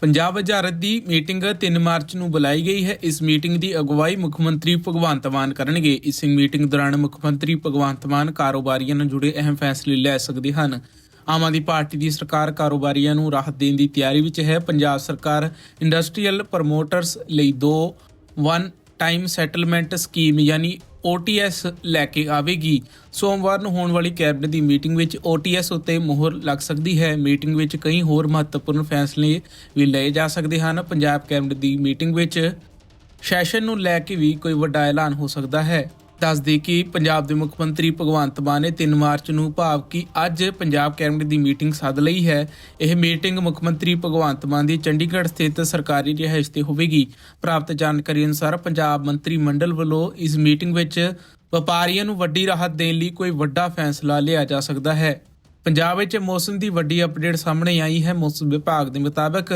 ਪੰਜਾਬ ਵਜ਼ਾਰਤ ਦੀ meeting 3 March ਨੂੰ ਬੁਲਾਈ ਗਈ ਹੈ। ਇਸ ਮੀਟਿੰਗ ਦੀ ਅਗਵਾਈ ਮੁੱਖ ਮੰਤਰੀ ਭਗਵੰਤ ਮਾਨ ਕਰਨਗੇ। ਇਸ ਮੀਟਿੰਗ ਦੌਰਾਨ ਮੁੱਖ ਮੰਤਰੀ ਭਗਵੰਤ ਮਾਨ ਕਾਰੋਬਾਰੀਆਂ ਨਾਲ ਜੁੜੇ ਅਹਿਮ ਫੈਸਲੇ ਲੈ ਸਕਦੇ ਹਨ। ਆਮ ਆਦਮੀ ਪਾਰਟੀ ਦੀ ਸਰਕਾਰ ਕਾਰੋਬਾਰੀਆਂ ਨੂੰ ਰਾਹਤ ਦੇਣ ਦੀ ਤਿਆਰੀ ਵਿੱਚ ਹੈ। ਪੰਜਾਬ ਸਰਕਾਰ ਇੰਡਸਟਰੀਅਲ ਪ੍ਰਮੋਟਰਸ ਲਈ ਦੋ ਵਨ ਟਾਈਮ ਸੈਟਲਮੈਂਟ ਸਕੀਮ, ਯਾਨੀ OTS ਲੈ ਕੇ ਆਵੇਗੀ। ਸੋਮਵਾਰ ਨੂੰ ਹੋਣ ਵਾਲੀ ਕੈਬਨਿਟ ਦੀ ਮੀਟਿੰਗ ਵਿੱਚ OTS ਉੱਤੇ ਮੋਹਰ ਲੱਗ ਸਕਦੀ ਹੈ। ਮੀਟਿੰਗ ਵਿੱਚ ਕਈ ਹੋਰ ਮਹੱਤਵਪੂਰਨ ਫੈਸਲੇ ਵੀ ਲਏ ਜਾ ਸਕਦੇ ਹਨ। ਪੰਜਾਬ ਕੈਬਨਿਟ ਦੀ ਮੀਟਿੰਗ ਵਿੱਚ ਸੈਸ਼ਨ ਨੂੰ ਲੈ ਕੇ ਵੀ ਕੋਈ ਵੱਡਾ ਐਲਾਨ ਹੋ ਸਕਦਾ ਹੈ। ਦੱਸਦੇ ਕਿ ਪੰਜਾਬ ਦੇ ਮੁੱਖ ਮੰਤਰੀ ਭਗਵੰਤ ਮਾਨ ਨੇ 3 ਮਾਰਚ ਨੂੰ ਭਾਵ ਕਿ ਅੱਜ ਪੰਜਾਬ ਕੈਬਨਿਟ ਦੀ ਮੀਟਿੰਗ ਸੱਦ ਲਈ ਹੈ। ਇਹ ਮੀਟਿੰਗ ਮੁੱਖ ਮੰਤਰੀ ਭਗਵੰਤ ਮਾਨ ਦੀ ਚੰਡੀਗੜ੍ਹ ਸਥਿਤ ਸਰਕਾਰੀ ਰਿਹਾਇਸ਼ ਤੇ ਹੋਵੇਗੀ। ਪ੍ਰਾਪਤ ਜਾਣਕਾਰੀ ਅਨੁਸਾਰ ਪੰਜਾਬ ਮੰਤਰੀ ਮੰਡਲ ਵੱਲੋਂ ਇਸ ਮੀਟਿੰਗ ਵਿੱਚ ਵਪਾਰੀਆਂ ਨੂੰ ਵੱਡੀ ਰਾਹਤ ਦੇਣ ਲਈ ਕੋਈ ਵੱਡਾ ਫੈਸਲਾ ਲਿਆ ਜਾ ਸਕਦਾ ਹੈ। ਪੰਜਾਬ ਵਿੱਚ ਮੌਸਮ ਦੀ ਵੱਡੀ ਅਪਡੇਟ ਸਾਹਮਣੇ ਆਈ ਹੈ। ਮੌਸਮ ਵਿਭਾਗ ਦੇ ਮੁਤਾਬਕ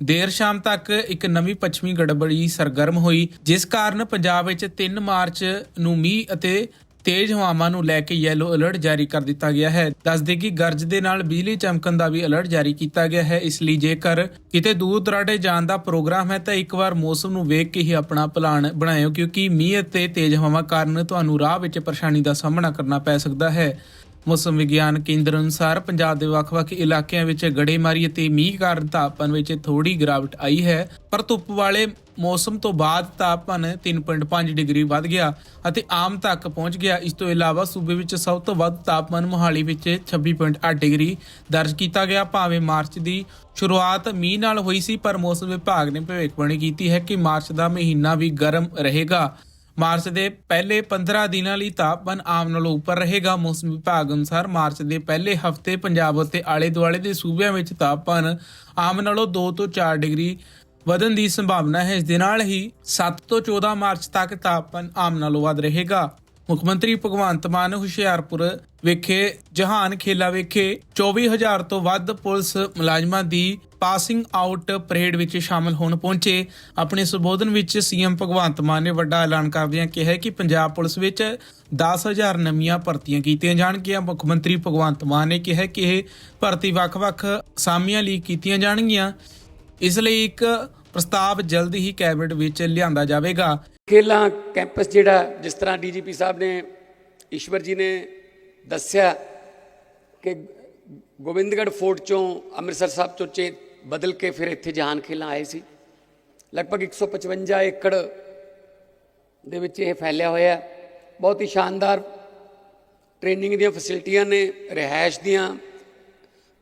ਦੇਰ ਸ਼ਾਮ ਤੱਕ ਇੱਕ ਨਵੀਂ ਪੱਛਮੀ ਗੜਬੜੀ ਸਰਗਰਮ ਹੋਈ, ਜਿਸ ਕਾਰਨ ਪੰਜਾਬ ਵਿੱਚ 3 ਮਾਰਚ ਨੂੰ ਮੀਂਹ ਅਤੇ ਤੇਜ਼ ਹਵਾਵਾਂ ਨੂੰ ਲੈ ਕੇ ਯੈਲੋ ਅਲਰਟ ਜਾਰੀ ਕਰ ਦਿੱਤਾ ਗਿਆ ਹੈ। ਦੱਸਦੇ ਕਿ ਗਰਜ ਦੇ ਨਾਲ ਬਿਜਲੀ ਚਮਕਣ ਦਾ ਵੀ ਅਲਰਟ ਜਾਰੀ ਕੀਤਾ ਗਿਆ ਹੈ। ਇਸ ਲਈ ਜੇਕਰ ਕਿਤੇ ਦੂਰ ਦਰਾਡੇ ਜਾਣ ਦਾ ਪ੍ਰੋਗਰਾਮ ਹੈ, ਤਾਂ ਇੱਕ ਵਾਰ ਮੌਸਮ ਨੂੰ ਵੇਖ ਕੇ ਹੀ ਆਪਣਾ ਪਲਾਨ ਬਣਾਇਓ, ਕਿਉਂਕਿ ਮੀਂਹ ਅਤੇ ਤੇਜ਼ ਹਵਾਵਾਂ ਕਾਰਨ ਤੁਹਾਨੂੰ ਰਾਹ ਵਿੱਚ ਪਰੇਸ਼ਾਨੀ ਦਾ ਸਾਹਮਣਾ ਕਰਨਾ ਪੈ ਸਕਦਾ ਹੈ। ਮੌਸਮ ਵਿਗਿਆਨ ਕੇਂਦਰ ਅਨੁਸਾਰ ਪੰਜਾਬ ਦੇ ਵੱਖ-ਵੱਖ ਇਲਾਕਿਆਂ ਵਿੱਚ ਗੜੇਮਾਰੀ ਅਤੇ ਮੀਂਹ ਕਾਰਨ ਤਾਪਮਾਨ ਵਿੱਚ ਥੋੜੀ ਗਿਰਾਵਟ ਆਈ ਹੈ, ਪਰ ਧੁੱਪ ਵਾਲੇ ਮੌਸਮ ਤੋਂ ਬਾਅਦ ਤਾਪਮਾਨ 3.5 ਡਿਗਰੀ ਵੱਧ ਗਿਆ ਅਤੇ ਆਮ ਤੱਕ ਪਹੁੰਚ ਗਿਆ। ਇਸ ਤੋਂ ਇਲਾਵਾ ਸੂਬੇ ਵਿੱਚ ਸਭ ਤੋਂ ਵੱਧ ਤਾਪਮਾਨ ਮੋਹਾਲੀ ਵਿੱਚ 26.8 ਡਿਗਰੀ ਦਰਜ ਕੀਤਾ ਗਿਆ। ਭਾਵੇਂ ਮਾਰਚ ਦੀ ਸ਼ੁਰੂਆਤ ਮੀਂਹ ਨਾਲ ਹੋਈ ਸੀ, ਪਰ ਮੌਸਮ ਵਿਭਾਗ ਨੇ ਭਵਿੱਖਬਾਣੀ ਕੀਤੀ ਹੈ ਕਿ ਮਾਰਚ ਦਾ ਮਹੀਨਾ ਵੀ ਗਰਮ ਰਹੇਗਾ। ਮਾਰਚ ਦੇ ਪਹਿਲੇ 15 ਦਿਨਾਂ ਲਈ ਤਾਪਮਾਨ ਆਮ ਨਾਲੋਂ ਉੱਪਰ ਰਹੇਗਾ। ਮੌਸਮ ਵਿਭਾਗ ਅਨੁਸਾਰ ਮਾਰਚ ਦੇ ਪਹਿਲੇ ਹਫ਼ਤੇ ਪੰਜਾਬ ਅਤੇ ਆਲੇ ਦੁਆਲੇ ਦੇ ਸੂਬਿਆਂ ਵਿੱਚ ਤਾਪਮਾਨ ਆਮ ਨਾਲੋਂ 2 ਤੋਂ 4 ਡਿਗਰੀ ਵਧਣ ਦੀ ਸੰਭਾਵਨਾ ਹੈ। ਇਸ ਦੇ ਨਾਲ ਹੀ 7 ਤੋਂ 14 ਮਾਰਚ ਤੱਕ ਤਾਪਮਾਨ ਆਮ ਨਾਲੋਂ ਵੱਧ ਰਹੇਗਾ। ਮੁੱਖ ਮੰਤਰੀ ਭਗਵੰਤ ਮਾਨ ਹੁਸ਼ਿਆਰਪੁਰ ਵਿਖੇ ਜਹਾਨ ਖੇਲਾ ਵਿਖੇ 24000 ਤੋਂ ਵੱਧ ਪੁਲਿਸ ਮੁਲਾਜ਼ਮਾਂ ਦੀ ਪਾਸਿੰਗ ਆਊਟ ਪਰੇਡ ਵਿੱਚ ਸ਼ਾਮਲ ਹੋਣ ਪਹੁੰਚੇ। ਆਪਣੇ ਸੰਬੋਧਨ ਵਿੱਚ ਸੀਐਮ ਭਗਵੰਤ ਮਾਨ ਨੇ ਵੱਡਾ ਐਲਾਨ ਕਰਦਿਆਂ ਕਿਹਾ ਕਿ ਪੰਜਾਬ ਪੁਲਿਸ ਵਿੱਚ 10000 ਨਵੀਆਂ ਭਰਤੀਆਂ ਕੀਤੀਆਂ ਜਾਣਗੀਆਂ। ਮੁੱਖ ਮੰਤਰੀ ਭਗਵੰਤ ਮਾਨ ਨੇ ਕਿਹਾ ਕਿ ਇਹ ਭਰਤੀ ਵੱਖ-ਵੱਖ ਅਸਾਮੀਆਂ ਲਈ ਕੀਤੀਆਂ ਜਾਣਗੀਆਂ। ਇਸ ਲਈ ਇੱਕ ਪ੍ਰਸਤਾਵ ਜਲਦ ਹੀ ਕੈਬਨਿਟ ਵਿੱਚ ਲਿਆਂਦਾ ਜਾਵੇਗਾ। ਖੇਲਾਂ ਕੈਂਪਸ ਜਿਹੜਾ ਜਿਸ ਤਰ੍ਹਾਂ ਡੀਜੀਪੀ ਸਾਹਿਬ ਨੇ, ਈਸ਼ਵਰ ਜੀ ਨੇ ਦੱਸਿਆ ਕਿ ਗੋਬਿੰਦਗੜ੍ਹ ਫੋਰਟ ਚੋਂ ਅੰਮ੍ਰਿਤਸਰ ਸਾਹਿਬ ਚੋਂ ਚੇ ਬਦਲ ਕੇ ਫਿਰ ਇੱਥੇ ਜਹਾਨ ਖੇਲਾਂ ਆਏ ਸੀ। ਲਗਭਗ 155 ਏਕੜ ਦੇ ਵਿੱਚ ਇਹ ਫੈਲਿਆ ਹੋਇਆ। ਬਹੁਤ ਹੀ ਸ਼ਾਨਦਾਰ ਟ੍ਰੇਨਿੰਗ ਦੀਆਂ ਫੈਸਿਲਿਟੀਆਂ ਨੇ, ਰਿਹਾਇਸ਼ ਦੀਆਂ।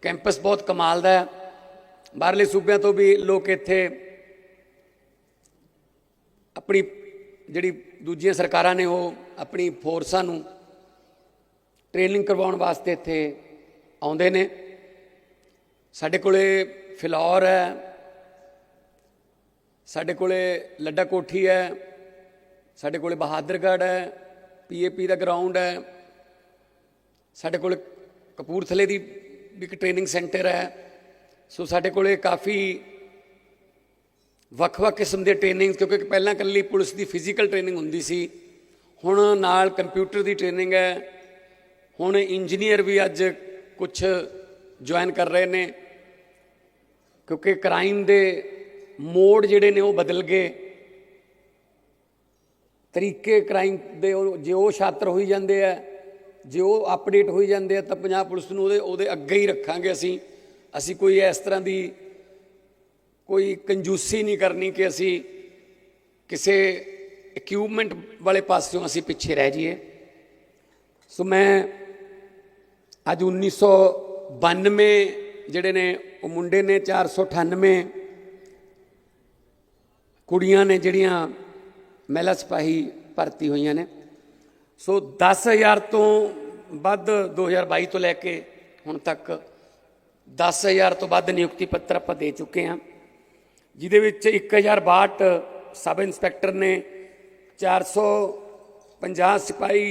ਕੈਂਪਸ ਬਹੁਤ ਕਮਾਲ ਦਾ ਹੈ। ਬਾਹਰਲੇ ਸੂਬਿਆਂ ਤੋਂ ਵੀ ਲੋਕ ਇੱਥੇ ਆਪਣੀ ਜਿਹੜੀ ਦੂਜੀਆਂ ਸਰਕਾਰਾਂ ਨੇ ਉਹ ਆਪਣੀ ਫੋਰਸਾਂ ਨੂੰ ਟ੍ਰੇਨਿੰਗ ਕਰਵਾਉਣ ਵਾਸਤੇ ਇੱਥੇ ਆਉਂਦੇ ਨੇ। ਸਾਡੇ ਕੋਲੇ ਫਿਲੌਰ ਹੈ, ਸਾਡੇ ਕੋਲੇ ਲੱਡਾ ਕੋਠੀ ਹੈ, ਸਾਡੇ ਕੋਲੇ ਬਹਾਦਰਗੜ੍ਹ ਹੈ, ਪੀਏਪੀ ਦਾ ਗਰਾਊਂਡ ਹੈ, ਸਾਡੇ ਕੋਲੇ ਕਪੂਰਥਲੇ ਦੀ ਵੀ ਇੱਕ ਟ੍ਰੇਨਿੰਗ ਸੈਂਟਰ ਹੈ। ਸੋ ਸਾਡੇ ਕੋਲੇ ਕਾਫੀ ਵੱਖ-ਵੱਖ ਕਿਸਮ ਦੇ ਟ੍ਰੇਨਿੰਗ ਕਿਉਂਕਿ ਪਹਿਲਾਂ ਇਕੱਲੀ ਪੁਲਿਸ ਦੀ ਫਿਜ਼ੀਕਲ ਟ੍ਰੇਨਿੰਗ ਹੁੰਦੀ ਸੀ। ਹੁਣ ਨਾਲ ਕੰਪਿਊਟਰ ਦੀ ਟ੍ਰੇਨਿੰਗ ਹੈ। ਹੁਣ ਇੰਜੀਨੀਅਰ ਵੀ ਅੱਜ ਕੁਝ ਜੁਆਇਨ ਕਰ ਰਹੇ ਨੇ। ਕਿਉਂਕਿ ਕ੍ਰਾਈਮ ਦੇ ਮੋਡ ਜਿਹੜੇ ਨੇ ਉਹ ਬਦਲ ਗਏ। ਤਰੀਕੇ ਕ੍ਰਾਈਮ ਦੇ ਉਹ- ਜੇ ਉਹ ਛਾਤਰ ਹੋਈ ਜਾਂਦੇ ਆ, ਜੇ ਉਹ ਅਪਡੇਟ ਹੋਈ ਜਾਂਦੇ ਆ, ਤਾਂ ਪੰਜਾਬ ਪੁਲਿਸ ਨੂੰ ਉਹਦੇ ਉਹਦੇ ਅੱਗੇ ਹੀ ਰੱਖਾਂਗੇ ਅਸੀਂ। ਅਸੀਂ ਕੋਈ ਇਸ ਤਰ੍ਹਾਂ ਦੀ ਕੋਈ ਕੰਜੂਸੀ ਨਹੀਂ ਕਰਨੀ ਕਿ ਅਸੀਂ ਕਿਸੇ ਇਕਵਿਪਮੈਂਟ ਵਾਲੇ ਪਾਸਿਓਂ ਅਸੀਂ ਪਿੱਛੇ ਰਹਿ ਜਾਈਏ। ਸੋ ਮੈਂ ਅੱਜ 1992 ਜਿਹੜੇ ਨੇ, ਉਹ ਮੁੰਡੇ ਨੇ 498 ਕੁੜੀਆਂ ਨੇ ਜਿਹੜੀਆਂ ਮਹਿਲਾ ਸਿਪਾਹੀ ਭਰਤੀ ਹੋਈਆਂ ਨੇ। ਸੋ 10000 ਤੋਂ ਵੱਧ 2022 ਤੋਂ ਲੈ ਕੇ ਹੁਣ ਤੱਕ 10000 ਤੋਂ ਵੱਧ ਨਿਯੁਕਤੀ ਪੱਤਰ ਆਪਾਂ ਦੇ ਚੁੱਕੇ ਹਾਂ। ਜਿਹਦੇ ਵਿੱਚ 1062 ਸਬ ਇੰਸਪੈਕਟਰ ਨੇ 450 ਸਿਪਾਹੀ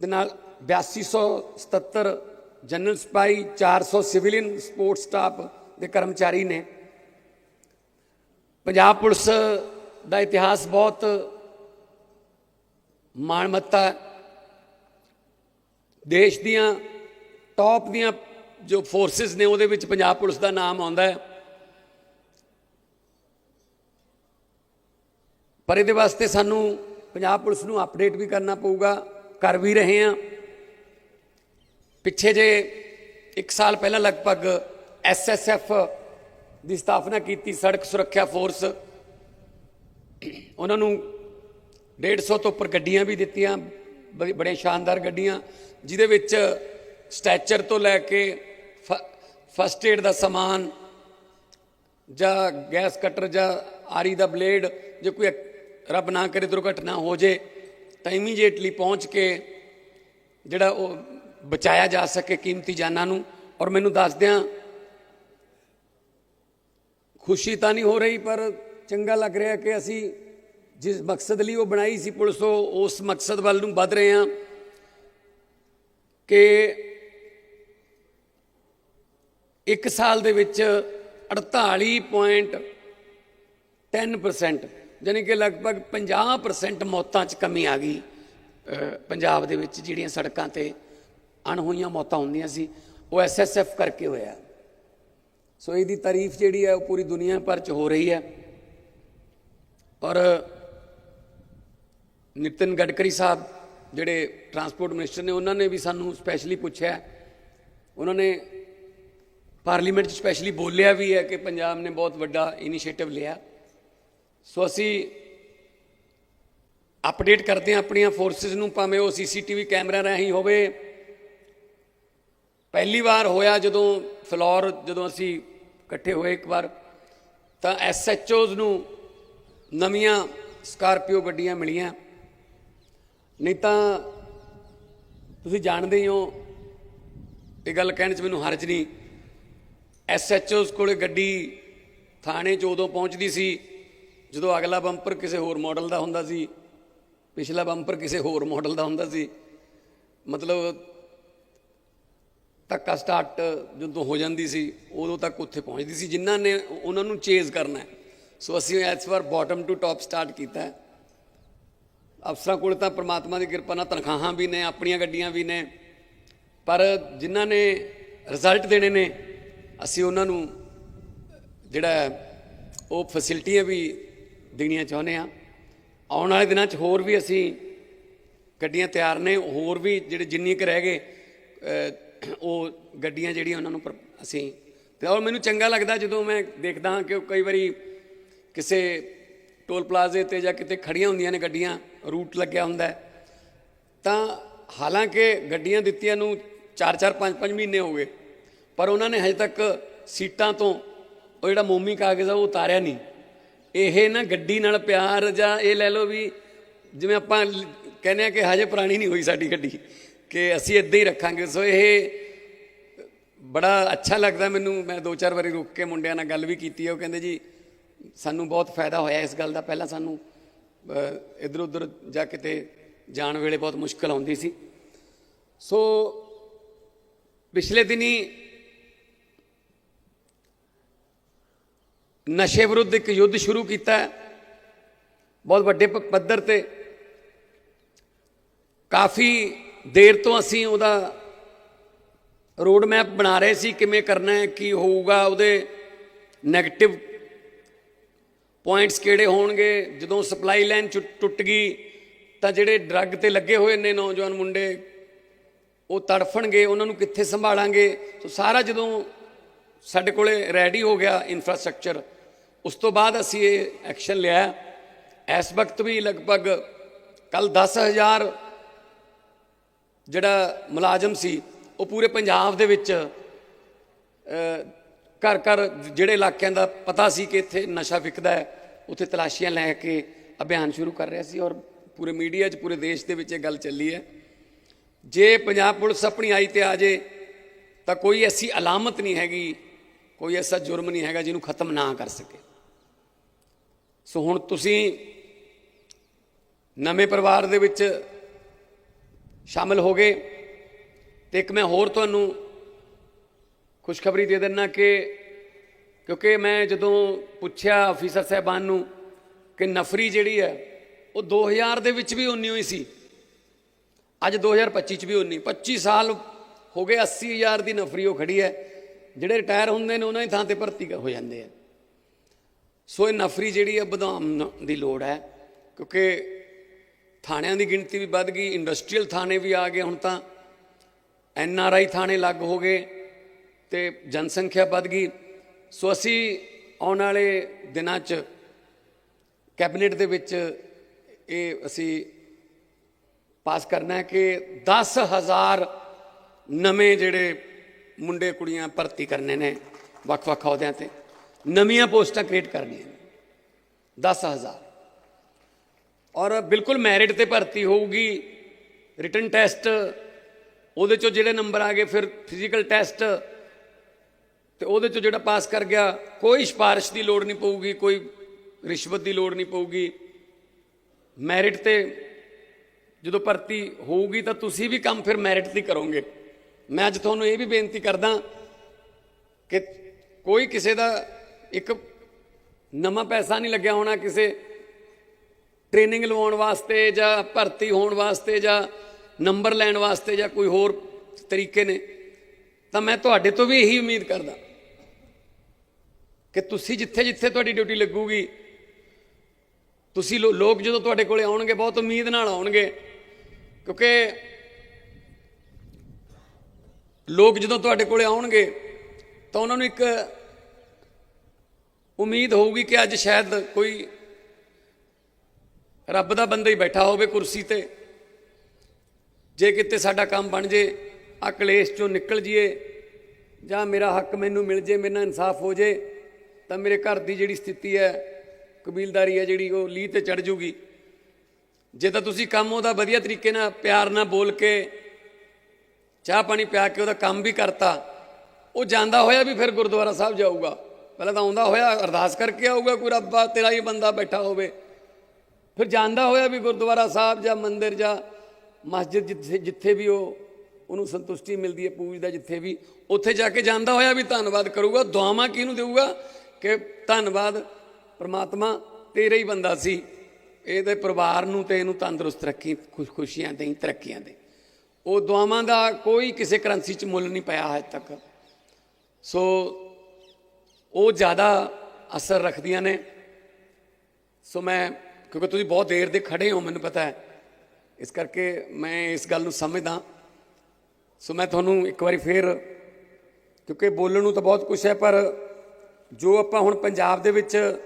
ਦੇ ਨਾਲ 8277 ਜਨਰਲ ਸਿਪਾਹੀ 400 ਸਿਵਿਲੀਅਨ ਸਪੋਰਟ ਸਟਾਫ ਦੇ ਕਰਮਚਾਰੀ ਨੇ ਪੰਜਾਬ ਪੁਲਿਸ ਦਾ ਇਤਿਹਾਸ ਬਹੁਤ ਮਾਣਮੱਤਾ ਹੈ। ਦੇਸ਼ ਦੀਆਂ ਟੌਪ ਦੀਆਂ ਜੋ ਫੋਰਸਿਸ ਨੇ ਉਹਦੇ ਵਿੱਚ ਪੰਜਾਬ ਪੁਲਿਸ ਦਾ ਨਾਮ ਆਉਂਦਾ ਹੈ। ਪਰ ਇਹਦੇ ਵਾਸਤੇ ਸਾਨੂੰ ਪੰਜਾਬ ਪੁਲਿਸ ਨੂੰ ਅਪਡੇਟ ਵੀ ਕਰਨਾ ਪਊਗਾ, ਕਰ ਵੀ ਰਹੇ ਹਾਂ। ਪਿੱਛੇ ਜੇ 1 ਸਾਲ ਪਹਿਲਾਂ ਲਗਭਗ ਐਸਐਸਐਫ ਦੀ ਸਥਾਪਨਾ ਕੀਤੀ ਸੜਕ ਸੁਰੱਖਿਆ ਫੋਰਸ ਉਹਨਾਂ ਨੂੰ 150 ਤੋਂ ਉੱਪਰ ਗੱਡੀਆਂ ਵੀ ਦਿੱਤੀਆਂ, ਬੜੀ- ਬੜੀਆਂ ਸ਼ਾਨਦਾਰ ਗੱਡੀਆਂ, ਜਿਹਦੇ ਵਿੱਚ ਸਟੈਚਰ ਤੋਂ ਲੈ ਕੇ ਫਸਟ ਏਡ ਦਾ ਸਮਾਨ ਜਾਂ ਗੈਸ ਕਟਰ ਜਾਂ ਆਰੀ ਦਾ ਬਲੇਡ, ਜੇ ਕੋਈ ਰੱਬ ਨਾ ਕਰੇ ਦੁਰਘਟਨਾ ਹੋ ਜੇ, ਤਾਂ ਇਮੀਡੀਏਟਲੀ ਪਹੁੰਚ ਕੇ ਜਿਹੜਾ ਉਹ ਬਚਾਇਆ ਜਾ ਸਕੇ ਕੀਮਤੀ ਜਾਨਾਂ ਨੂੰ। ਔਰ ਮੈਨੂੰ ਦੱਸਦਿਆਂ ਖੁਸ਼ੀ ਤਾਂ ਨਹੀਂ ਹੋ ਰਹੀ, ਪਰ ਚੰਗਾ ਲੱਗ ਰਿਹਾ ਕਿ ਅਸੀਂ ਜਿਸ ਮਕਸਦ ਲਈ ਉਹ ਬਣਾਈ ਸੀ ਪੁਲਿਸ, ਉਹ ਉਸ ਮਕਸਦ ਵੱਲ ਨੂੰ ਵੱਧ ਰਹੇ ਹਾਂ ਕਿ ਇੱਕ ਸਾਲ ਦੇ ਵਿੱਚ 48.10% ਯਾਨੀ ਕਿ ਲਗਭਗ 50% ਮੌਤਾਂ 'ਚ ਕਮੀ ਆ ਗਈ ਪੰਜਾਬ ਦੇ ਵਿੱਚ ਜਿਹੜੀਆਂ ਸੜਕਾਂ ਤੇ ਅਣਹੋਈਆਂ ਮੌਤਾਂ ਹੁੰਦੀਆਂ ਸੀ, ਉਹ ਐਸਐਸਐਫ ਕਰਕੇ ਹੋਇਆ। ਸੋ ਇਹਦੀ ਤਾਰੀਫ ਜਿਹੜੀ ਹੈ, ਉਹ ਪੂਰੀ ਦੁਨੀਆ ਭਰ 'ਚ ਹੋ ਰਹੀ ਹੈ। ਔਰ ਨਿਤਿਨ ਗਡਕਰੀ ਸਾਹਿਬ ਜਿਹੜੇ ਟਰਾਂਸਪੋਰਟ ਮਿਨਿਸਟਰ ਨੇ, ਉਹਨਾਂ ਨੇ ਵੀ ਸਾਨੂੰ ਸਪੈਸ਼ਲੀ ਪੁੱਛਿਆ। ਉਹਨਾਂ ਨੇ ਪਾਰਲੀਮੈਂਟ 'ਚ ਸਪੈਸ਼ਲੀ ਬੋਲਿਆ ਵੀ ਹੈ ਕਿ ਪੰਜਾਬ ਨੇ ਬਹੁਤ ਵੱਡਾ ਇਨੀਸ਼ੀਏਟਿਵ ਲਿਆ। ਸੋ ਅਸੀਂ ਅਪਡੇਟ ਕਰਦੇ ਹਾਂ ਆਪਣੀਆਂ ਫੋਰਸਸ ਨੂੰ, ਭਾਵੇਂ ਉਹ ਸੀਸੀਟੀਵੀ ਕੈਮਰਾ ਰਾਹੀਂ ਹੋਵੇ। ਪਹਿਲੀ ਵਾਰ ਹੋਇਆ ਜਦੋਂ ਫਲੋਰ, ਜਦੋਂ ਅਸੀਂ ਇਕੱਠੇ ਹੋਏ ਇੱਕ ਵਾਰ, ਤਾਂ ਐਸਐਚਓਜ਼ ਨੂੰ ਨਵੀਆਂ ਸਕਾਰਪੀਓ ਗੱਡੀਆਂ ਮਿਲੀਆਂ। ਨਹੀਂ ਤਾਂ ਤੁਸੀਂ ਜਾਣਦੇ ਹੀ ਹੋ, ਇਹ ਗੱਲ ਕਹਿਣ 'ਚ ਮੈਨੂੰ ਹਰਜ ਨਹੀਂ। ਐਸਐਚਓਜ਼ ਕੋਲੇ ਗੱਡੀ ਥਾਣੇ 'ਚ ਉਦੋਂ ਪਹੁੰਚਦੀ ਸੀ, ਜਦੋਂ ਅਗਲਾ ਬੰਪਰ ਕਿਸੇ ਹੋਰ ਮਾਡਲ ਦਾ ਹੁੰਦਾ ਸੀ, ਪਿਛਲਾ ਬੰਪਰ ਕਿਸੇ ਹੋਰ ਮਾਡਲ ਦਾ ਹੁੰਦਾ ਸੀ। ਮਤਲਬ ਧੱਕਾ ਸਟਾਰਟ ਜਦੋਂ ਹੋ ਜਾਂਦੀ ਸੀ, ਉਦੋਂ ਤੱਕ ਉੱਥੇ ਪਹੁੰਚਦੀ ਸੀ, ਜਿਨ੍ਹਾਂ ਨੇ ਉਹਨਾਂ ਨੂੰ ਚੇਜ਼ ਕਰਨਾ ਸੋ ਅਸੀਂ ਇਸ ਵਾਰ ਬਾਟਮ ਟੂ ਟਾਪ ਸਟਾਰਟ ਕੀਤਾ ਅਫਸਰਾਂ ਕੋਲ ਤਾਂ ਪ੍ਰਮਾਤਮਾ ਦੀ ਕਿਰਪਾ ਨਾਲ ਤਨਖਾਹਾਂ ਵੀ ਨੇ, ਆਪਣੀਆਂ ਗੱਡੀਆਂ ਵੀ ਨੇ, ਪਰ ਜਿਨ੍ਹਾਂ ਨੇ ਰਿਜ਼ਲਟ ਦੇਣੇ ਨੇ ਅਸੀਂ ਉਹਨਾਂ ਨੂੰ, ਜਿਹੜਾ ਉਹ ਫੈਸਿਲਿਟੀਆਂ ਵੀ ਦੇਣੀਆਂ ਚਾਹੁੰਦੇ ਆ ਆਉਣ ਵਾਲੇ ਦਿਨਾਂ 'ਚ ਹੋਰ ਵੀ ਅਸੀਂ ਗੱਡੀਆਂ ਤਿਆਰ ਨੇ, ਹੋਰ ਵੀ ਜਿਹੜੇ ਜਿੰਨੀ ਕੁ ਰਹਿ ਗਏ ਉਹ ਗੱਡੀਆਂ ਜਿਹੜੀਆਂ ਉਹਨਾਂ ਨੂੰ ਪਰ- ਅਸੀਂ, ਤੇ ਔਰ ਮੈਨੂੰ ਚੰਗਾ ਲੱਗਦਾ ਜਦੋਂ ਮੈਂ ਦੇਖਦਾ ਹਾਂ ਕਿ ਉਹ ਕਈ ਵਾਰੀ ਕਿਸੇ ਟੋਲ ਪਲਾਜ਼ੇ ਤੇ ਜਾਂ ਕਿਤੇ ਖੜੀਆਂ ਹੁੰਦੀਆਂ ਨੇ ਗੱਡੀਆਂ, ਰੂਟ ਲੱਗਿਆ ਹੁੰਦਾ ਤਾਂ ਹਾਲਾਂਕਿ ਗੱਡੀਆਂ ਦਿੱਤੀਆਂ ਨੂੰ 4-4 5-5 ਮਹੀਨੇ ਹੋ ਗਏ। ਪਰ ਉਹਨਾਂ ਨੇ ਹਜੇ ਤੱਕ ਸੀਟਾਂ ਤੋਂ ਉਹ ਜਿਹੜਾ ਮੋਮੀ ਕਾਗਜ਼ ਆ, ਉਹ ਉਤਾਰਿਆ ਨਹੀਂ। ਇਹ ਨਾ ਗੱਡੀ ਨਾਲ ਪਿਆਰ ਜਾਂ ਇਹ ਲੈ ਲਓ ਵੀ ਜਿਵੇਂ ਆਪਾਂ ਕਹਿੰਦੇ ਆ ਕਿ ਹਜੇ ਪੁਰਾਣੀ ਨਹੀਂ ਹੋਈ ਸਾਡੀ ਗੱਡੀ, ਕਿ ਅਸੀਂ ਇੱਦਾਂ ਹੀ ਰੱਖਾਂਗੇ। ਸੋ ਇਹ ਬੜਾ ਅੱਛਾ ਲੱਗਦਾ ਮੈਨੂੰ। ਮੈਂ ਦੋ ਚਾਰ ਵਾਰੀ ਰੁਕ ਕੇ ਮੁੰਡਿਆਂ ਨਾਲ ਗੱਲ ਵੀ ਕੀਤੀ ਹੈ ਉਹ ਕਹਿੰਦੇ ਜੀ, ਸਾਨੂੰ ਬਹੁਤ ਫਾਇਦਾ ਹੋਇਆ ਇਸ ਗੱਲ ਦਾ। ਪਹਿਲਾਂ ਸਾਨੂੰ ਇਧਰ ਉਧਰ ਜਾ ਕਿਤੇ ਜਾਣ ਵੇਲੇ ਬਹੁਤ ਮੁਸ਼ਕਲ ਆਉਂਦੀ ਸੀ। ਸੋ ਪਿਛਲੇ ਦਿਨੀ ਨਸ਼ੇ ਵਿਰੁੱਧ ਇੱਕ ਯੁੱਧ ਸ਼ੁਰੂ ਕੀਤਾ ਹੈ। ਬਹੁਤ ਵੱਡੇ ਪ- ਪੱਧਰ ਤੇ। ਕਾਫੀ ਦੇਰ ਤੋਂ ਅਸੀਂ ਉਹਦਾ ਰੋਡ ਮੈਪ ਬਣਾ ਰਹੇ ਸੀ, ਕਿਵੇਂ ਕਰਨਾ ਹੈ, ਕੀ ਹੋਊਗਾ, ਉਹਦੇ 네ਗੇਟਿਵ ਪੁਆਇੰਟਸ ਕਿਹੜੇ ਹੋਣਗੇ। ਜਦੋਂ ਸਪਲਾਈ ਲਾਈਨ ਟੁੱਟ ਗਈ, ਤਾਂ ਜਿਹੜੇ ਡਰੱਗ ਤੇ ਲੱਗੇ ਹੋਏ ਨੇ ਨੌਜਵਾਨ ਮੁੰਡੇ, ਉਹ ਤੜਫਣਗੇ, ਉਹਨਾਂ ਨੂੰ ਕਿੱਥੇ ਸੰਭਾਲਾਂਗੇ? ਸੋ ਸਾਰਾ ਜਦੋਂ ਸਾਡੇ ਕੋਲੇ ਰੈਡੀ ਹੋ ਗਿਆ ਇਨਫਰਾਸਟ੍ਰਕਚਰ ਉਸ ਤੋਂ ਬਾਅਦ ਅਸੀਂ ਇਹ ਐਕਸ਼ਨ ਲਿਆ। ਇਸ ਵਕਤ ਵੀ ਲਗਭਗ ਕੱਲ 10000 ਜਿਹੜਾ ਮੁਲਾਜ਼ਮ ਸੀ, ਉਹ ਪੂਰੇ ਪੰਜਾਬ ਦੇ ਵਿੱਚ ਘਰ ਘਰ ਜਿਹੜੇ ਇਲਾਕਿਆਂ ਦਾ ਪਤਾ ਸੀ ਕਿ ਇੱਥੇ ਨਸ਼ਾ ਵਿਕਦਾ ਹੈ, ਉੱਥੇ ਤਲਾਸ਼ੀਆਂ ਲੈ ਕੇ ਅਭਿਆਨ ਸ਼ੁਰੂ ਕਰ ਰਿਹਾ ਸੀ ਔਰ ਪੂਰੇ ਮੀਡੀਆ 'ਚ, ਪੂਰੇ ਦੇਸ਼ ਦੇ ਵਿੱਚ ਇਹ ਗੱਲ ਚੱਲੀ ਹੈ। ਜੇ ਪੰਜਾਬ ਪੁਲਿਸ ਆਪਣੀ ਆਈ ਤੇ ਆ ਜੇ, ਤਾਂ ਕੋਈ ਐਸੀ ਅਲਾਮਤ ਨਹੀਂ ਹੈਗੀ, ਕੋਈ ਐਸਾ ਜੁਰਮ ਨਹੀਂ ਹੈਗਾ ਜਿਹਨੂੰ ਖਤਮ ਨਾ ਕਰ ਸਕੇ। ਸੋ ਹੁਣ ਤੁਸੀਂ ਨਵੇਂ ਪਰਿਵਾਰ ਦੇ ਵਿੱਚ ਸ਼ਾਮਲ ਹੋ ਗਏ ਤੇ ਇੱਕ ਮੈਂ ਹੋਰ ਤੁਹਾਨੂੰ ਖੁਸ਼ਖਬਰੀ ਦੇ ਦਿੰਨਾ ਕਿ ਕਿਉਂਕਿ ਮੈਂ ਜਦੋਂ ਪੁੱਛਿਆ ਅਫੀਸਰ ਸਾਹਿਬਾਨ ਨੂੰ ਕਿ ਨਫਰੀ ਜਿਹੜੀ ਹੈ, ਉਹ 2000 ਦੇ ਵਿੱਚ ਵੀ ਉਨੀ ਹੋਈ ਸੀ। ਅੱਜ 2025 ਚ ਵੀ ਉਨੀ। 25 ਸਾਲ ਹੋ ਗਏ 80000 ਦੀ ਨਫਰੀ ਉਹ ਖੜੀ ਹੈ। ਜਿਹੜੇ ਰਿਟਾਇਰ ਹੁੰਦੇ ਨੇ, ਉਹਨਾਂ ਦੀ ਥਾਂ ਤੇ ਭਰਤੀ ਹੋ ਜਾਂਦੇ ਆ। ਸੋ ਇਹ ਨਫਰੀ ਜਿਹੜੀ ਹੈ ਵਧਾਉਣ ਦੀ ਲੋੜ ਹੈ, ਕਿਉਂਕਿ ਥਾਣਿਆਂ ਦੀ ਗਿਣਤੀ ਵੀ ਵੱਧ ਗਈ, ਇੰਡਸਟਰੀਅਲ ਥਾਣੇ ਵੀ ਆ ਗਏ, ਹੁਣ ਤਾਂ ਐਨ ਆਰ ਆਈ ਥਾਣੇ ਲੱਗ ਹੋ ਗਏ ਤੇ ਜਨਸੰਖਿਆ ਵੱਧ ਗਈ। ਸੋ ਅਸੀਂ ਆਉਣ ਵਾਲੇ ਦਿਨਾਂ 'ਚ ਕੈਬਨਿਟ ਦੇ ਵਿੱਚ ਇਹ ਅਸੀਂ ਪਾਸ ਕਰਨਾ ਹੈ ਕਿ 10000 ਨਵੇਂ ਜਿਹੜੇ ਮੁੰਡੇ ਕੁੜੀਆਂ ਭਰਤੀ ਕਰਨੇ ਨੇ ਵੱਖ-ਵੱਖ ਅਹੁਦਿਆਂ ਤੇ। ਨਵੀਆਂ ਪੋਸਟਾਂ ਕ੍ਰੀਏਟ ਕਰਨੀਆਂ ਨੇ। 10000 ਔਰ ਬਿਲਕੁਲ ਮੈਰਿਟ ਤੇ ਭਰਤੀ ਹੋਊਗੀ ਰਿਟਨ ਟੈਸਟ, ਉਹਦੇ ਚੋਂ ਜਿਹੜੇ ਨੰਬਰ ਆ ਗਏ, ਫਿਰ ਫਿਜ਼ੀਕਲ ਟੈਸਟ, ਤੇ ਉਹਦੇ ਚੋਂ ਜਿਹੜਾ ਪਾਸ ਕਰ ਗਿਆ, ਕੋਈ ਸਿਫਾਰਿਸ਼ ਦੀ ਲੋੜ ਨਹੀਂ ਪਊਗੀ, ਕੋਈ ਰਿਸ਼ਵਤ ਦੀ ਲੋੜ ਨਹੀਂ ਪਊਗੀ। ਮੈਰਿਟ ਤੇ ਜਦੋਂ ਭਰਤੀ ਹੋਊਗੀ ਤਾਂ ਤੁਸੀਂ ਵੀ ਕੰਮ ਫਿਰ ਮੈਰਿਟ ਤੇ ਕਰੋਗੇ। ਮੈਂ ਅੱਜ ਤੁਹਾਨੂੰ ਇਹ ਵੀ ਬੇਨਤੀ ਕਰਦਾ ਕਿ ਕੋਈ ਕਿਸੇ ਦਾ ਇੱਕ ਨਵਾਂ ਪੈਸਾ ਨਹੀਂ ਲੱਗਿਆ ਹੋਣਾ ਕਿਸੇ ਟ੍ਰੇਨਿੰਗ ਲਵਾਉਣ ਵਾਸਤੇ ਜਾਂ ਭਰਤੀ ਹੋਣ ਵਾਸਤੇ ਜਾਂ ਨੰਬਰ ਲੈਣ ਵਾਸਤੇ ਜਾਂ ਕੋਈ ਹੋਰ ਤਰੀਕੇ ਨੇ। ਤਾਂ ਮੈਂ ਤੁਹਾਡੇ ਤੋਂ ਵੀ ਇਹੀ ਉਮੀਦ ਕਰਦਾ ਕਿ ਤੁਸੀਂ ਜਿੱਥੇ ਜਿੱਥੇ ਤੁਹਾਡੀ ਡਿਊਟੀ ਲੱਗੂਗੀ, ਤੁਸੀਂ ਲੋ- ਲੋਕ ਜਦੋਂ ਤੁਹਾਡੇ ਕੋਲੇ ਆਉਣਗੇ, ਬਹੁਤ ਉਮੀਦ ਨਾਲ ਆਉਣਗੇ, ਕਿਉਂਕਿ ਲੋਕ ਜਦੋਂ ਤੁਹਾਡੇ ਕੋਲੇ ਆਉਣਗੇ, ਤਾਂ ਉਹਨਾਂ ਨੂੰ ਇੱਕ ਉਮੀਦ ਹੋਊਗੀ ਕਿ ਅੱਜ ਸ਼ਾਇਦ ਕੋਈ ਰੱਬ ਦਾ ਬੰਦਾ ਹੀ ਬੈਠਾ ਹੋਵੇ ਕੁਰਸੀ ਤੇ। ਜੇ ਕਿਤੇ ਸਾਡਾ ਕੰਮ ਬਣ ਜੇ ਆ ਕਲੇਸ਼ ਚੋਂ ਨਿਕਲ ਜੀਏ, ਜਾਂ ਮੇਰਾ ਹੱਕ ਮੈਨੂੰ ਮਿਲ ਜੇ, ਮੇਰੇ ਨਾਲ ਇਨਸਾਫ ਹੋ ਜੇ, ਤਾਂ ਮੇਰੇ ਘਰ ਦੀ ਜਿਹੜੀ ਸਥਿਤੀ ਹੈ, ਕਬੀਲਦਾਰੀ ਹੈ ਜਿਹੜੀ, ਉਹ ਲੀਹ ਤੇ ਚੜ ਜੂਗੀ। ਜੇ ਤਾਂ ਤੁਸੀਂ ਕੰਮ ਉਹਦਾ ਵਧੀਆ ਤਰੀਕੇ ਨਾਲ, ਪਿਆਰ ਨਾਲ ਬੋਲ ਕੇ, ਚਾਹ ਪਾਣੀ ਪਿਆ ਕੇ ਉਹਦਾ ਕੰਮ ਵੀ ਕਰਤਾ, ਉਹ ਜਾਂਦਾ ਹੋਇਆ ਵੀ ਫਿਰ ਗੁਰਦੁਆਰਾ ਸਾਹਿਬ ਜਾਊਗਾ। ਪਹਿਲਾਂ ਤਾਂ ਆਉਂਦਾ ਹੋਇਆ, ਅਰਦਾਸ ਕਰਕੇ ਆਊਗਾ ਕੋਈ ਰੱਬਾ, ਤੇਰਾ ਹੀ ਬੰਦਾ ਬੈਠਾ ਹੋਵੇ। ਫਿਰ ਜਾਂਦਾ ਹੋਇਆ ਵੀ ਗੁਰਦੁਆਰਾ ਸਾਹਿਬ ਜਾਂ ਮੰਦਿਰ ਜਾਂ ਮਸਜਿਦ ਜਿੱਥੇ ਜਿੱਥੇ ਵੀ ਉਹ, ਉਹਨੂੰ ਸੰਤੁਸ਼ਟੀ ਮਿਲਦੀ ਹੈ ਪੂਜਦਾ ਜਿੱਥੇ ਵੀ, ਉੱਥੇ ਜਾ ਕੇ ਜਾਂਦਾ ਹੋਇਆ ਵੀ ਧੰਨਵਾਦ ਕਰੂਗਾ, ਦੁਆਵਾਂ ਕਿਹਨੂੰ ਦੇਊਗਾ? ਕਿ ਧੰਨਵਾਦ, ਪ੍ਰਮਾਤਮਾ ਤੇਰਾ ਹੀ ਬੰਦਾ ਸੀ। ਇਹਦੇ ਪਰਿਵਾਰ ਨੂੰ ਤੇ ਇਹਨੂੰ ਤੰਦਰੁਸਤ ਰੱਖੀ ਖੁਸ਼ਖੁਸ਼ੀਆਂ ਖੁਸ਼ੀਆਂ ਦੇਈ, ਤਰੱਕੀਆਂ ਦੇ ਉਹ ਦੁਆਵਾਂ ਦਾ ਕੋਈ ਕਿਸੇ ਕਰੰਸੀ 'ਚ ਮੁੱਲ ਨਹੀਂ ਪਿਆ ਹਜੇ ਤੱਕ। ਸੋ ਉਹ ਜ਼ਿਆਦਾ ਅਸਰ ਰੱਖਦੀਆਂ ਨੇ। ਸੋ ਮੈਂ, ਕਿਉਂਕਿ ਤੁਸੀਂ ਬਹੁਤ ਦੇਰ ਦੇ ਖੜੇ ਹੋ, ਮੈਨੂੰ ਪਤਾ ਹੈ। ਇਸ ਕਰਕੇ ਮੈਂ ਇਸ ਗੱਲ ਨੂੰ ਸਮਝਦਾ। ਸੋ ਮੈਂ ਤੁਹਾਨੂੰ ਇੱਕ ਵਾਰੀ ਫੇਰ, ਕਿਉਂਕਿ ਬੋਲਣ ਨੂੰ ਤਾਂ ਬਹੁਤ ਕੁਝ ਹੈ, ਪਰ ਜੋ ਆਪਾਂ ਹੁਣ ਪੰਜਾਬ ਦੇ ਵਿੱਚ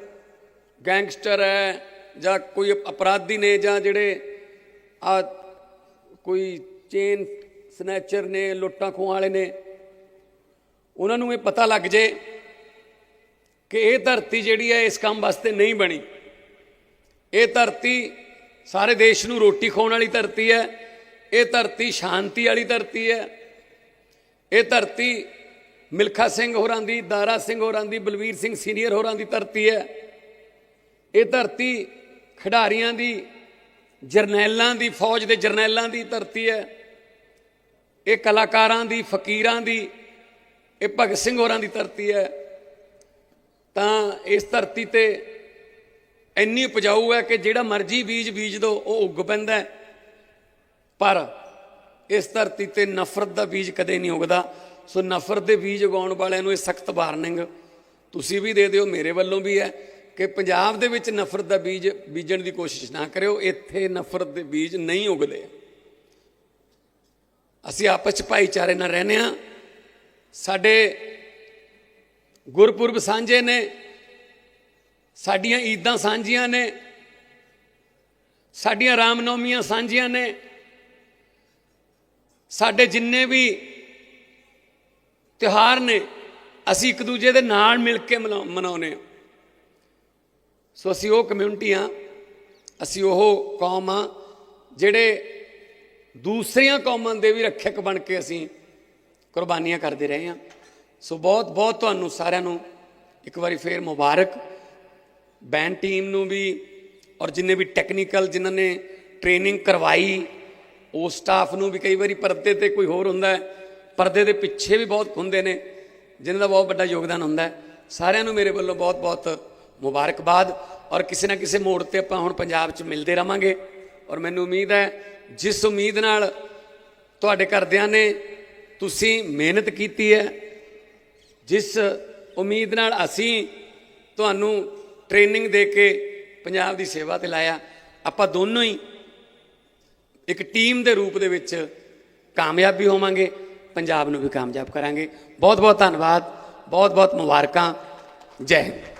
ਗੈਂਗਸਟਰ ਹੈ, ਜਾਂ ਕੋਈ ਅਪਰਾਧੀ ਨੇ, ਜਾਂ ਜਿਹੜੇ ਆ ਕੋਈ ਚੇਨ ਸਨੈਚਰ ਨੇ ਲੁੱਟਾਂ ਖੋਹਾਂ ਵਾਲੇ ਨੇ, ਉਹਨਾਂ ਨੂੰ ਇਹ ਪਤਾ ਲੱਗ ਜੇ ਕਿ ਇਹ ਧਰਤੀ ਜਿਹੜੀ ਹੈ ਇਸ ਕੰਮ ਵਾਸਤੇ ਨਹੀਂ ਬਣੀ। ਇਹ ਧਰਤੀ ਸਾਰੇ ਦੇਸ਼ ਨੂੰ ਰੋਟੀ ਖਵਾਉਣ ਵਾਲੀ ਧਰਤੀ ਹੈ, ਇਹ ਧਰਤੀ ਸ਼ਾਂਤੀ ਵਾਲੀ ਧਰਤੀ ਹੈ, ਇਹ ਧਰਤੀ ਮਿਲਖਾ ਸਿੰਘ ਹੋਰਾਂ ਦੀ, ਦਾਰਾ ਸਿੰਘ ਹੋਰਾਂ ਦੀ, ਬਲਵੀਰ ਸਿੰਘ ਸੀਨੀਅਰ ਹੋਰਾਂ ਦੀ ਧਰਤੀ ਹੈ। ਇਹ ਧਰਤੀ ਖਿਡਾਰੀਆਂ ਦੀ, ਜਰਨੈਲਾਂ ਦੀ, ਫੌਜ ਦੇ ਜਰਨੈਲਾਂ ਦੀ ਧਰਤੀ ਹੈ। ਇਹ ਕਲਾਕਾਰਾਂ ਦੀ, ਫਕੀਰਾਂ ਦੀ, ਇਹ ਭਗਤ ਸਿੰਘ ਹੋਰਾਂ ਦੀ ਧਰਤੀ ਹੈ। ਤਾਂ ਇਸ ਧਰਤੀ ਤੇ ਇੰਨੀ ਉਪਜਾਊ ਹੈ ਕਿ ਜਿਹੜਾ ਮਰਜ਼ੀ ਬੀਜ ਬੀਜ ਦੋ, ਉਹ ਉੱਗ ਪੈਂਦਾ ਪਰ ਇਸ ਧਰਤੀ ਤੇ ਨਫ਼ਰਤ ਦਾ ਬੀਜ ਕਦੇ ਨਹੀਂ ਉਗਦਾ। ਸੋ ਨਫ਼ਰਤ ਦੇ ਬੀਜ ਉਗਾਉਣ ਵਾਲਿਆਂ ਨੂੰ ਇਹ ਸਖਤ ਵਾਰਨਿੰਗ ਤੁਸੀਂ ਵੀ ਦੇ ਦਿਓ, ਮੇਰੇ ਵੱਲੋਂ ਵੀ ਹੈ ਕਿ ਪੰਜਾਬ ਦੇ ਵਿੱਚ ਨਫ਼ਰਤ ਦਾ ਬੀਜ ਬੀਜਣ ਦੀ ਕੋਸ਼ਿਸ਼ ਨਾ ਕਰਿਓ। ਇੱਥੇ ਨਫ਼ਰਤ ਦੇ ਬੀਜ ਨਹੀਂ ਉਗਦੇ। ਅਸੀਂ ਆਪਸ ਚ ਭਾਈਚਾਰੇ ਨਾਲ ਰਹਿੰਦੇ ਹਾਂ। ਸਾਡੇ ਗੁਰਪੁਰਬ ਸਾਂਝੇ ਨੇ, ਸਾਡੀਆਂ ਈਦਾਂ ਸਾਂਝੀਆਂ ਨੇ, ਸਾਡੀਆਂ ਰਾਮਨੌਮੀਆਂ ਸਾਂਝੀਆਂ ਨੇ, ਸਾਡੇ ਜਿੰਨੇ ਵੀ ਤਿਉਹਾਰ ਨੇ, ਅਸੀਂ ਇੱਕ ਦੂਜੇ ਦੇ ਨਾਲ ਮਿਲ ਕੇ ਮਨਾ- ਮਨਾਉਂਦੇ ਹਾਂ। ਸੋ ਅਸੀਂ ਉਹ ਕਮਿਊਨਿਟੀ ਆ ਅਸੀਂ ਉਹ ਕੌਮ ਆ ਜਿਹੜੇ ਦੂਸਰੀਆਂ ਕੌਮਾਂ ਦੇ ਵੀ ਰੱਖਿਅਕ ਬਣ ਕੇ ਅਸੀਂ ਕੁਰਬਾਨੀਆਂ ਕਰਦੇ ਰਹੇ ਹਾਂ। ਸੋ ਬਹੁਤ ਬਹੁਤ ਤੁਹਾਨੂੰ ਸਾਰਿਆਂ ਨੂੰ ਇੱਕ ਵਾਰੀ ਫੇਰ ਮੁਬਾਰਕ। ਬੈਂਡ ਟੀਮ ਨੂੰ ਵੀ ਔਰ ਜਿੰਨੇ ਵੀ ਟੈਕਨੀਕਲ ਜਿਨ੍ਹਾਂ ਨੇ ਟ੍ਰੇਨਿੰਗ ਕਰਵਾਈ, ਉਹ ਸਟਾਫ ਨੂੰ ਵੀ ਕਈ ਵਾਰੀ ਪਰਦੇ ਤੇ ਕੋਈ ਹੋਰ ਹੁੰਦਾ ਹੈ, ਪਰਦੇ ਦੇ ਪਿੱਛੇ ਵੀ ਬਹੁਤ ਹੁੰਦੇ ਨੇ, ਜਿਨ੍ਹਾਂ ਦਾ ਬਹੁਤ ਵੱਡਾ ਯੋਗਦਾਨ ਹੁੰਦਾ ਹੈ। ਸਾਰਿਆਂ ਨੂੰ ਮੇਰੇ ਵੱਲੋਂ ਬਹੁਤ ਬਹੁਤ ਮੁਬਾਰਕਬਾਦ ਔਰ ਕਿਸੇ ਨਾ ਕਿਸੇ ਮੋੜ ਤੇ ਆਪਾਂ ਹੁਣ ਪੰਜਾਬ 'ਚ ਮਿਲਦੇ ਰਵਾਂਗੇ। ਔਰ ਮੈਨੂੰ ਉਮੀਦ ਹੈ, ਜਿਸ ਉਮੀਦ ਨਾਲ ਤੁਹਾਡੇ ਘਰਦਿਆਂ ਨੇ ਤੁਸੀਂ ਮਿਹਨਤ ਕੀਤੀ ਹੈ ਜਿਸ ਉਮੀਦ ਨਾਲ ਅਸੀਂ ਤੁਹਾਨੂੰ ਟ੍ਰੇਨਿੰਗ ਦੇ ਕੇ ਪੰਜਾਬ ਦੀ ਸੇਵਾ ਤੇ ਲਾਇਆ, ਆਪਾਂ ਦੋਨੋਂ ਹੀ ਇੱਕ ਟੀਮ ਦੇ ਰੂਪ ਦੇ ਵਿੱਚ ਕਾਮਯਾਬ ਵੀ ਹੋਵਾਂਗੇ, ਪੰਜਾਬ ਨੂੰ ਵੀ ਕਾਮਯਾਬ ਕਰਾਂਗੇ। ਬਹੁਤ ਬਹੁਤ ਧੰਨਵਾਦ ਬਹੁਤ ਬਹੁਤ ਮੁਬਾਰਕਾਂ। ਜੈ ਹਿੰਦ।